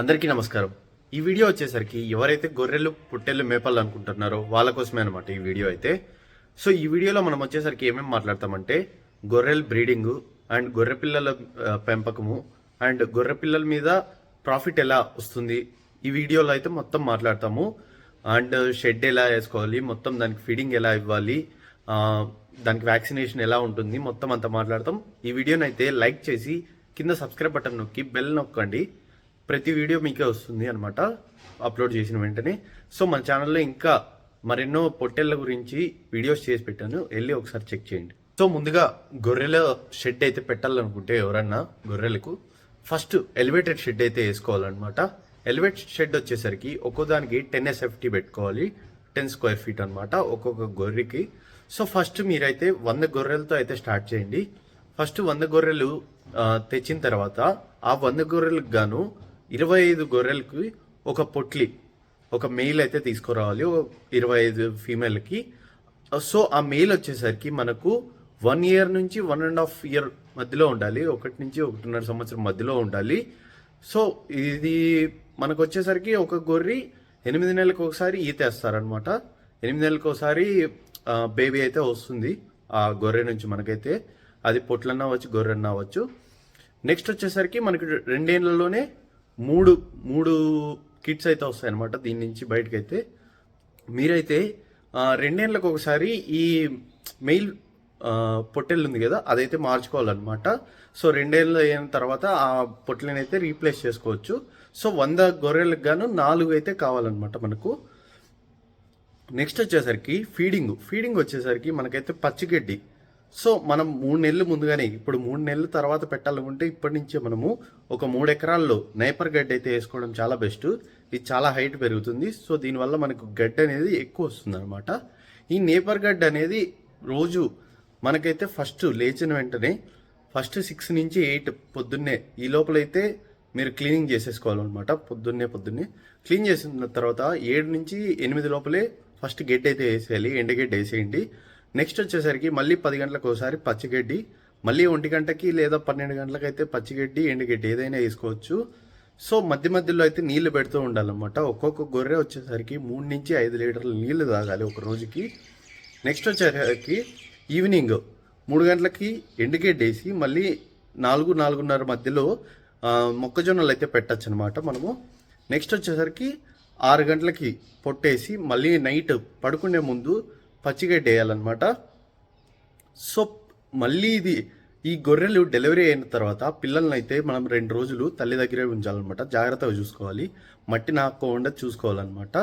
అందరికీ నమస్కారం. ఈ వీడియో వచ్చేసరికి ఎవరైతే గొర్రెలు పుట్టెలు మేపాలు అనుకుంటున్నారో వాళ్ళ కోసమే అనమాట ఈ వీడియో అయితే. సో ఈ వీడియోలో మనం వచ్చేసరికి ఏమేమి మాట్లాడతామంటే గొర్రెల బ్రీడింగ్ అండ్ గొర్రె పిల్లల పెంపకము అండ్ గొర్రె పిల్లల మీద ప్రాఫిట్ ఎలా వస్తుంది ఈ వీడియోలో అయితే మొత్తం మాట్లాడతాము. అండ్ షెడ్ ఎలా వేసుకోవాలి మొత్తం దానికి ఫీడింగ్ ఎలా ఇవ్వాలి దానికి వ్యాక్సినేషన్ ఎలా ఉంటుంది మొత్తం అంతా మాట్లాడతాం. ఈ వీడియోనైతే అయితే లైక్ చేసి కింద సబ్స్క్రైబ్ బటన్ నొక్కి బెల్ నొక్కండి. ప్రతి వీడియో మీకే వస్తుంది అనమాట అప్లోడ్ చేసిన వెంటనే. సో మన ఛానల్లో ఇంకా మరెన్నో పొట్టెళ్ళ గురించి వీడియోస్ చేసి పెట్టాను. వెళ్ళి ఒకసారి చెక్ చేయండి. సో ముందుగా గొర్రెల షెడ్ అయితే పెట్టాలనుకుంటే ఎవరన్నా గొర్రెలకు ఫస్ట్ ఎలివేటెడ్ షెడ్ అయితే వేసుకోవాలన్నమాట. ఎలివేటెడ్ షెడ్ వచ్చేసరికి ఒక్కో దానికి టెన్ ఎస్ఎఫ్టీ పెట్టుకోవాలి. టెన్ స్క్వేర్ ఫీట్ అనమాట ఒక్కొక్క గొర్రెకి. సో ఫస్ట్ మీరైతే వంద గొర్రెలతో అయితే స్టార్ట్ చేయండి. ఫస్ట్ వంద గొర్రెలు తెచ్చిన తర్వాత ఆ వంద గొర్రెలకు గాను ఇరవై ఐదు గొర్రెలకి ఒక పొట్లి ఒక మెయిల్ అయితే తీసుకురావాలి ఇరవై ఐదు ఫీమేల్కి సో ఆ మెయిల్ వచ్చేసరికి మనకు వన్ ఇయర్ నుంచి వన్ అండ్ హాఫ్ ఇయర్ మధ్యలో ఉండాలి ఒకటి నుంచి ఒకటిన్నర సంవత్సరం మధ్యలో ఉండాలి. సో ఇది మనకు వచ్చేసరికి ఒక గొర్రె ఎనిమిది నెలలకు ఒకసారి ఈతేస్తారనమాట ఎనిమిది నెలలకు ఒకసారి బేబీ అయితే వస్తుంది ఆ గొర్రె నుంచి మనకైతే. అది పొట్లన్నా అవ్వచ్చు గొర్రెన్నా అవ్వచ్చు. నెక్స్ట్ వచ్చేసరికి మనకి రెండేళ్ళలోనే మూడు మూడు కిట్స్ అయితే వస్తాయనమాట దీని నుంచి బయటకైతే. మీరైతే రెండేళ్ళకు ఒకసారి ఈ మెయిల్ పొట్టెలు ఉంది కదా అదైతే మార్చుకోవాలన్నమాట. సో రెండేళ్ళు అయిన తర్వాత ఆ పొట్టెలను అయితే రీప్లేస్ చేసుకోవచ్చు. సో వంద గొర్రెలకు గాను నాలుగు అయితే కావాలన్నమాట మనకు. నెక్స్ట్ వచ్చేసరికి ఫీడింగ్. ఫీడింగ్ వచ్చేసరికి మనకైతే పచ్చిగడ్డి. సో మనం మూడు నెలలు ముందుగానే ఇప్పుడు మూడు నెలల తర్వాత పెట్టాలనుకుంటే ఇప్పటి నుంచే మనము ఒక మూడు ఎకరాల్లో నేపర్ గడ్డి అయితే వేసుకోవడం చాలా బెస్ట్. ఇది చాలా హైట్ పెరుగుతుంది. సో దీనివల్ల మనకు గడ్డి అనేది ఎక్కువ వస్తుంది అనమాట ఈ నేపర్ గడ్డి అనేది రోజు మనకైతే ఫస్ట్ లేచిన వెంటనే ఫస్ట్ సిక్స్ నుంచి ఎయిట్ పొద్దున్నే ఈ లోపలైతే మీరు క్లీనింగ్ చేసేసుకోవాలన్నమాట పొద్దున్నే పొద్దున్నే. క్లీన్ చేసిన తర్వాత ఏడు నుంచి ఎనిమిది లోపలే ఫస్ట్ గడ్డి అయితే వేసేయాలి ఎండగెడ్డ వేసేయండి. నెక్స్ట్ వచ్చేసరికి మళ్ళీ పది గంటలకు ఒకసారి పచ్చిగడ్డి మళ్ళీ ఒంటి గంటకి లేదా పన్నెండు గంటలకు అయితే పచ్చిగడ్డి ఎండుగడ్డి ఏదైనా వేసుకోవచ్చు. సో మధ్య మధ్యలో అయితే నీళ్ళు పెడుతూ ఉండాలన్నమాట. ఒక్కొక్క గొర్రె వచ్చేసరికి మూడు నుంచి ఐదు లీటర్ల నీళ్ళు తాగాలి ఒక రోజుకి. నెక్స్ట్ వచ్చేసరికి ఈవినింగ్ మూడు గంటలకి ఎండుగడ్డి వేసి మళ్ళీ నాలుగు నాలుగున్నర మధ్యలో మొక్కజొన్నలు అయితే పెట్టచ్చు అనమాట మనము. నెక్స్ట్ వచ్చేసరికి ఆరు గంటలకి పొట్టేసి మళ్ళీ నైట్ పడుకునే ముందు పచ్చిగడ్డి వేయాలన్నమాట సో మళ్ళీ ఇది ఈ గొర్రెలు డెలివరీ అయిన తర్వాత పిల్లల్ని అయితే మనం రెండు రోజులు తల్లి దగ్గరే ఉంచాలన్నమాట. జాగ్రత్తగా చూసుకోవాలి. మట్టి నాకోకుండా చూసుకోవాలన్నమాట.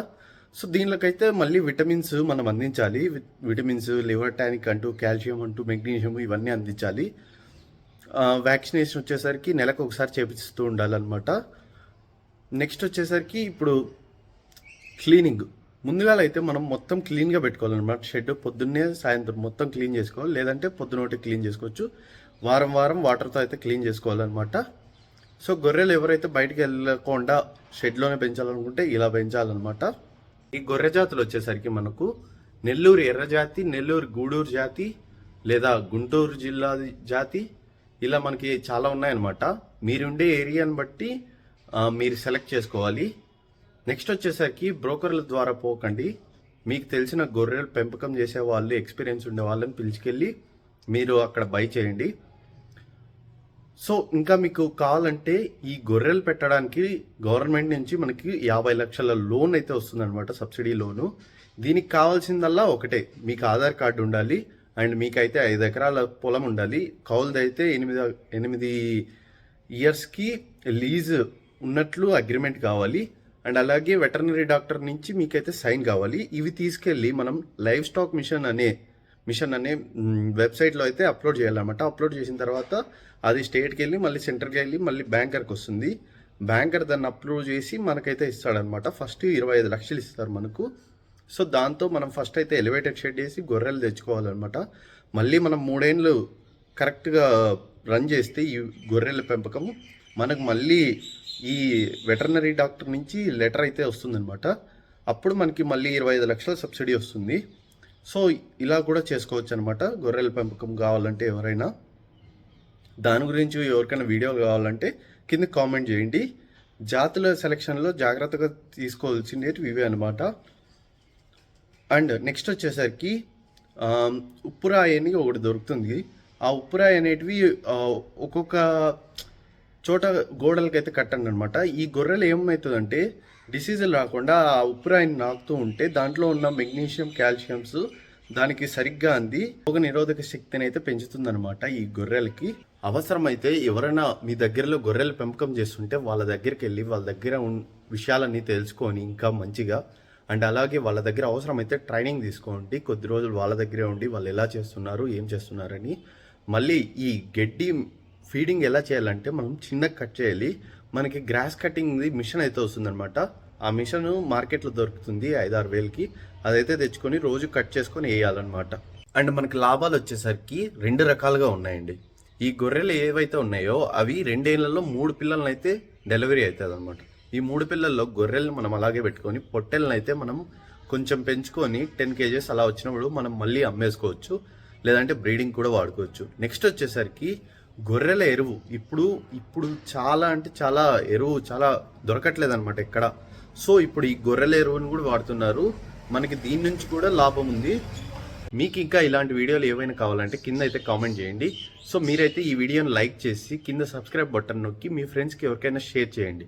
సో దీనిలోకైతే మళ్ళీ విటమిన్స్ మనం అందించాలి. వి- విటమిన్స్ లివర్ టానిక్ అంటూ కాల్షియం అంటూ మెగ్నీషియం ఇవన్నీ అందించాలి. వ్యాక్సినేషన్ వచ్చేసరికి నెలకు ఒకసారి చేపిస్తూ ఉండాలన్నమాట. నెక్స్ట్ వచ్చేసరికి ఇప్పుడు క్లీనింగ్. ముందుగా అయితే మనం మొత్తం క్లీన్గా పెట్టుకోవాలన్నమాట. షెడ్ పొద్దున్నే సాయంత్రం మొత్తం క్లీన్ చేసుకోవాలి. లేదంటే పొద్దున క్లీన్ చేసుకోవచ్చు. వారం వారం వాటర్తో అయితే క్లీన్ చేసుకోవాలన్నమాట. సో గొర్రెలు ఎవరైతే బయటికి వెళ్ళకుండా షెడ్లోనే పెంచాలనుకుంటే ఇలా పెంచాలన్నమాట. ఈ గొర్రె జాతులు వచ్చేసరికి మనకు నెల్లూరు ఎర్ర జాతి నెల్లూరు గూడూరు జాతి లేదా గుంటూరు జిల్లా జాతి ఇలా మనకి చాలా ఉన్నాయన్నమాట. మీరుండే ఏరియాని బట్టి మీరు సెలెక్ట్ చేసుకోవాలి. నెక్స్ట్ వచ్చేసరికి బ్రోకర్ల ద్వారా పోకండి. మీకు తెలిసిన గొర్రెలు పెంపకం చేసే వాళ్ళు ఎక్స్పీరియన్స్ ఉండే వాళ్ళని పిలిచికెళ్ళి మీరు అక్కడ బై చేయండి. సో ఇంకా మీకు కావాలంటే ఈ గొర్రెలు పెట్టడానికి గవర్నమెంట్ నుంచి మనకి యాభై లక్షల లోన్ అయితే వస్తుందన్నమాట సబ్సిడీ లోను దీనికి కావాల్సిందల్లా ఒకటే మీకు ఆధార్ కార్డు ఉండాలి అండ్ మీకైతే ఐదు ఎకరాల పొలం ఉండాలి. కౌలుదైతే ఎనిమిది ఎనిమిది ఇయర్స్కి లీజ్ ఉన్నట్లు అగ్రిమెంట్ కావాలి. అండ్ అలాగే వెటర్నరీ డాక్టర్ నుంచి మీకైతే సైన్ కావాలి. ఇవి తీసుకెళ్ళి మనం లైవ్ స్టాక్ మిషన్ అనే మిషన్ అనే వెబ్సైట్లో అయితే అప్లోడ్ చేయాలన్నమాట. అప్లోడ్ చేసిన తర్వాత అది స్టేట్కి వెళ్ళి మళ్ళీ సెంటర్కి వెళ్ళి మళ్ళీ బ్యాంకర్కి వస్తుంది. బ్యాంకర్ దాన్ని అప్రూవ్ చేసి మనకైతే ఇస్తాడనమాట ఫస్ట్ ఇరవై ఐదు లక్షలు ఇస్తారు మనకు. సో దాంతో మనం ఫస్ట్ అయితే ఎలివేటెడ్ షెడ్ చేసి గొర్రెలు తెచ్చుకోవాలన్నమాట. మళ్ళీ మనం మూడేళ్ళు కరెక్ట్గా రన్ చేస్తే ఈ గొర్రెల పెంపకం మనకు మళ్ళీ ఈ వెటర్నరీ డాక్టర్ నుంచి లెటర్ అయితే వస్తుందనమాట అప్పుడు మనకి మళ్ళీ ఇరవై ఐదు లక్షల సబ్సిడీ వస్తుంది. సో ఇలా కూడా చేసుకోవచ్చు అనమాట గొర్రెల పెంపకం కావాలంటే ఎవరైనా. దాని గురించి ఎవరికైనా వీడియో కావాలంటే కింద కామెంట్ చేయండి. జాతుల సెలక్షన్లో జాగ్రత్తగా తీసుకోవాల్సినవి ఇవే అనమాట అండ్ నెక్స్ట్ వచ్చేసరికి ఉప్పురాయి అని ఒకటి దొరుకుతుంది. ఆ ఉప్పురాయి అనేటివి ఒక్కొక్క చోట గోడలకైతే కట్టండి అనమాట ఈ గొర్రెలు ఏమవుతుందంటే డిసీజులు రాకుండా ఆ ఉప్పురాయిని నాకుతూ ఉంటే దాంట్లో ఉన్న మెగ్నీషియం కాల్షియమ్స్ దానికి సరిగ్గా అంది. రోగ నిరోధక శక్తిని అయితే పెంచుతుందనమాట ఈ గొర్రెలకి. అవసరమైతే ఎవరైనా మీ దగ్గరలో గొర్రెలు పెంపకం చేస్తుంటే వాళ్ళ దగ్గరికి వెళ్ళి వాళ్ళ దగ్గర విషయాలన్నీ తెలుసుకొని ఇంకా మంచిగా అండ్ అలాగే వాళ్ళ దగ్గర అవసరమైతే ట్రైనింగ్ తీసుకోండి. కొద్ది రోజులు వాళ్ళ దగ్గరే ఉండి వాళ్ళు ఎలా చేస్తున్నారు ఏం చేస్తున్నారని. మళ్ళీ ఈ గడ్డి ఫీడింగ్ ఎలా చేయాలంటే మనం చిన్నగా కట్ చేయాలి. మనకి గ్రాస్ కటింగ్ మిషన్ అయితే వస్తుందన్నమాట. ఆ మిషన్ మార్కెట్లో దొరుకుతుంది ఐదారు వేలకి. అదైతే తెచ్చుకొని రోజు కట్ చేసుకొని వేయాలన్నమాట. అండ్ మనకి లాభాలు వచ్చేసరికి రెండు రకాలుగా ఉన్నాయండి. ఈ గొర్రెలు ఏవైతే ఉన్నాయో అవి రెండేళ్ళలో మూడు పిల్లలను అయితే డెలివరీ అవుతుంది అనమాట ఈ మూడు పిల్లల్లో గొర్రెలను మనం అలాగే పెట్టుకొని పొట్టెలను అయితే మనం కొంచెం పెంచుకొని టెన్ కేజెస్ అలా వచ్చినప్పుడు మనం మళ్ళీ అమ్మేసుకోవచ్చు. లేదంటే బ్రీడింగ్ కూడా వాడుకోవచ్చు. నెక్స్ట్ వచ్చేసరికి గొర్రెల ఎరువు. ఇప్పుడు ఇప్పుడు చాలా అంటే చాలా ఎరువు చాలా దొరకట్లేదు అనమాట ఎక్కడ. సో ఇప్పుడు ఈ గొర్రెల ఎరువుని కూడా వాడుతున్నారు. మనకి దీని నుంచి కూడా లాభం ఉంది. మీకు ఇంకా ఇలాంటి వీడియోలు ఏవైనా కావాలంటే కింద అయితే కామెంట్ చేయండి. సో మీరైతే ఈ వీడియోని లైక్ చేసి కింద సబ్స్క్రైబ్ బటన్ నొక్కి మీ ఫ్రెండ్స్కి ఎవరికైనా షేర్ చేయండి.